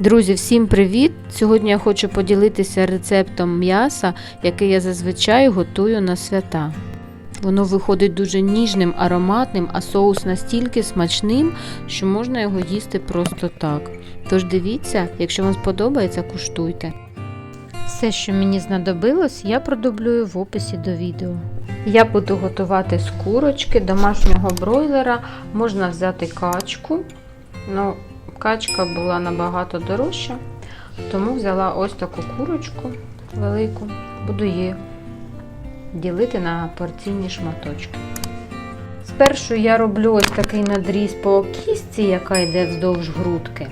Друзі, всім привіт! Сьогодні я хочу поділитися рецептом м'яса, який я зазвичай готую на свята. Воно виходить дуже ніжним, ароматним, а соус настільки смачним, що можна його їсти просто так. Тож дивіться, якщо вам сподобається, куштуйте. Все, що мені знадобилось, я продублюю в описі до відео. Я буду готувати з курочки, домашнього бройлера, можна взяти качку. Ну, качка була набагато дорожча, тому взяла ось таку курочку велику, буду її ділити на порційні шматочки. Спершу я роблю ось такий надріз по кістці, яка йде вздовж грудки.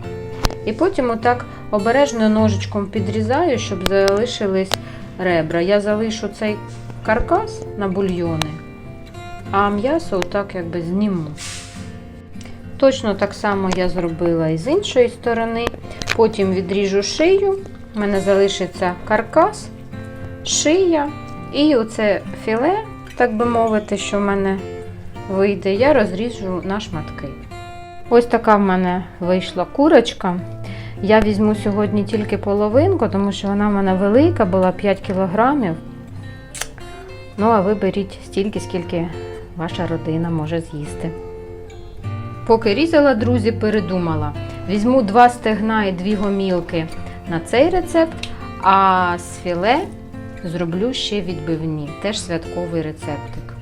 І потім отак обережно ножичком підрізаю, щоб залишились ребра. Я залишу цей каркас на бульйони, а м'ясо отак якби зніму. Точно так само я зробила і з іншої сторони. Потім відріжу шию, у мене залишиться каркас, шия і оце філе, так би мовити, що в мене вийде, я розріжу на шматки. Ось така в мене вийшла курочка. Я візьму сьогодні тільки половинку, тому що вона в мене велика, була 5 кілограмів. Ну, а ви беріть стільки, скільки ваша родина може з'їсти. Поки різала, друзі, передумала. Візьму два стегна і дві гомілки на цей рецепт, а з філе зроблю ще відбивні, теж святковий рецептик.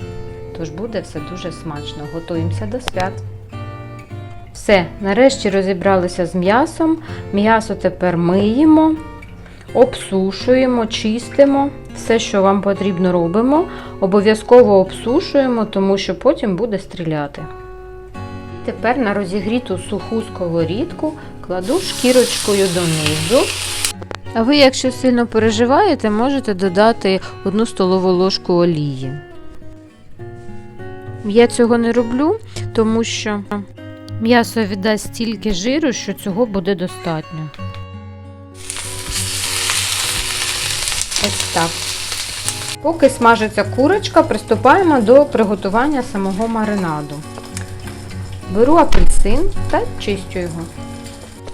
Тож буде все дуже смачно. Готуємося до свят. Все, нарешті розібралися з м'ясом. М'ясо тепер миємо, обсушуємо, чистимо. Все, що вам потрібно, робимо. Обов'язково обсушуємо, тому що потім буде стріляти. Тепер на розігріту суху сковорідку кладу шкірочкою донизу. А ви, якщо сильно переживаєте, можете додати одну столову ложку олії. Я цього не роблю, тому що м'ясо віддасть стільки жиру, що цього буде достатньо. Ось так. Поки смажиться курочка, приступаємо до приготування самого маринаду. Беру апельсин та чистю його.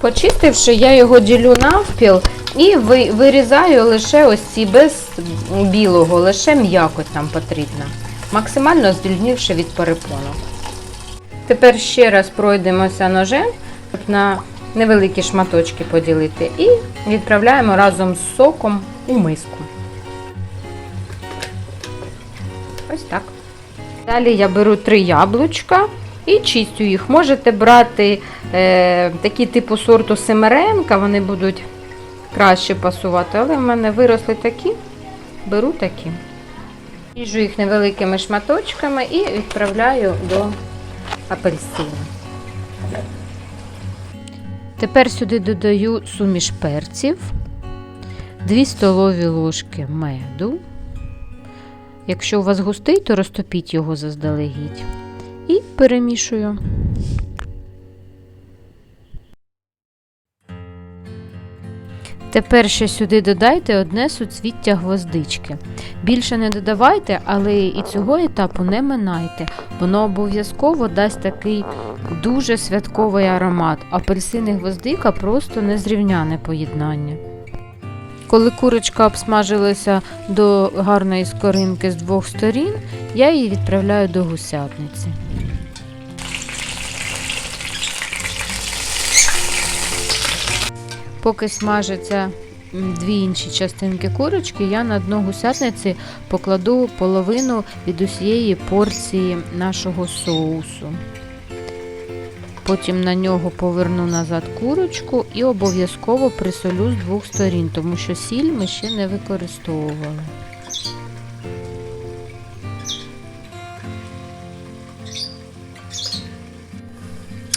Почистивши, я його ділю навпіл і вирізаю лише ось ці без білого, лише м'якоть нам потрібна, максимально звільнивши від перепонок. Тепер ще раз пройдемося ножем, щоб на невеликі шматочки поділити, і відправляємо разом з соком у миску. Ось так. Далі я беру три яблучка і чистю їх. Можете брати е, такі типу сорту семеренка, вони будуть краще пасувати, але в мене виросли такі, беру такі. Ріжу їх невеликими шматочками і відправляю до апельсину. Тепер сюди додаю суміш перців, 2 столові ложки меду. Якщо у вас густий, то розтопіть його заздалегідь. Перемішую. Тепер ще сюди додайте одне суцвіття гвоздички. Більше не додавайте, але і цього етапу не минайте. Воно обов'язково дасть такий дуже святковий аромат. Апельсин і гвоздика просто незрівняне поєднання. Коли курочка обсмажилася до гарної скоринки з двох сторін, я її відправляю до гусятниці. Поки смажаться дві інші частинки курочки, я на дно гусятниці покладу половину від усієї порції нашого соусу. Потім на нього поверну назад курочку і обов'язково присолю з двох сторін, тому що сіль ми ще не використовували.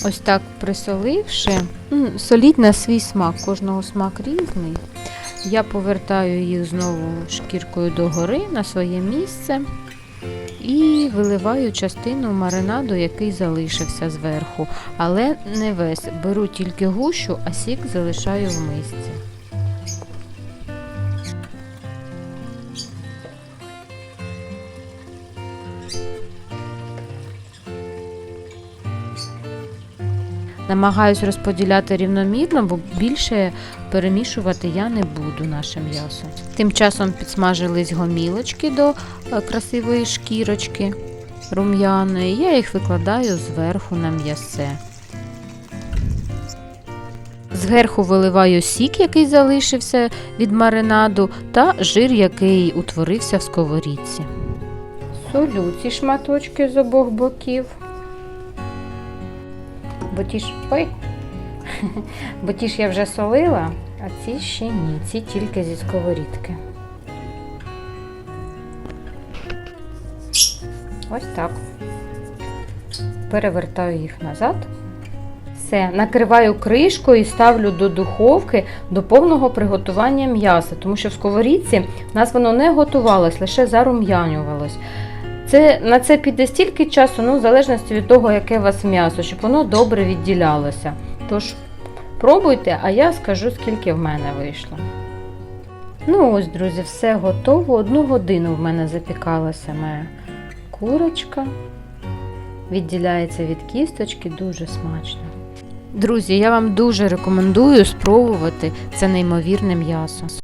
Ось так присоливши, м, соліть на свій смак, кожного смак різний. Я повертаю їх знову шкіркою догори на своє місце і виливаю частину маринаду, який залишився зверху. Але не весь. Беру тільки гущу, а сік залишаю в мисці. Намагаюсь розподіляти рівномірно, бо більше перемішувати я не буду наше м'ясо. Тим часом підсмажились гомілочки до е, красивої шкірочки рум'яної. Я їх викладаю зверху на м'ясе. Зверху виливаю сік, який залишився від маринаду, та жир, який утворився в сковорідці. Солю ці шматочки з обох боків. Бо ті ж. Ой! Бо ті ж я вже солила, а ці ще ні, ці тільки зі сковорідки. Ось так. Перевертаю їх назад. Все, накриваю кришкою і ставлю до духовки до повного приготування м'яса, тому що в сковорідці в нас воно не готувалось, лише зарум'янювалось. Це, на це піде стільки часу, ну, в залежності від того, яке у вас м'ясо, щоб воно добре відділялося. Тож пробуйте, а я скажу, скільки в мене вийшло. Ну ось, друзі, все готово. Одну годину в мене запікалася моя курочка. Відділяється від кісточки, дуже смачно. Друзі, я вам дуже рекомендую спробувати це неймовірне м'ясо.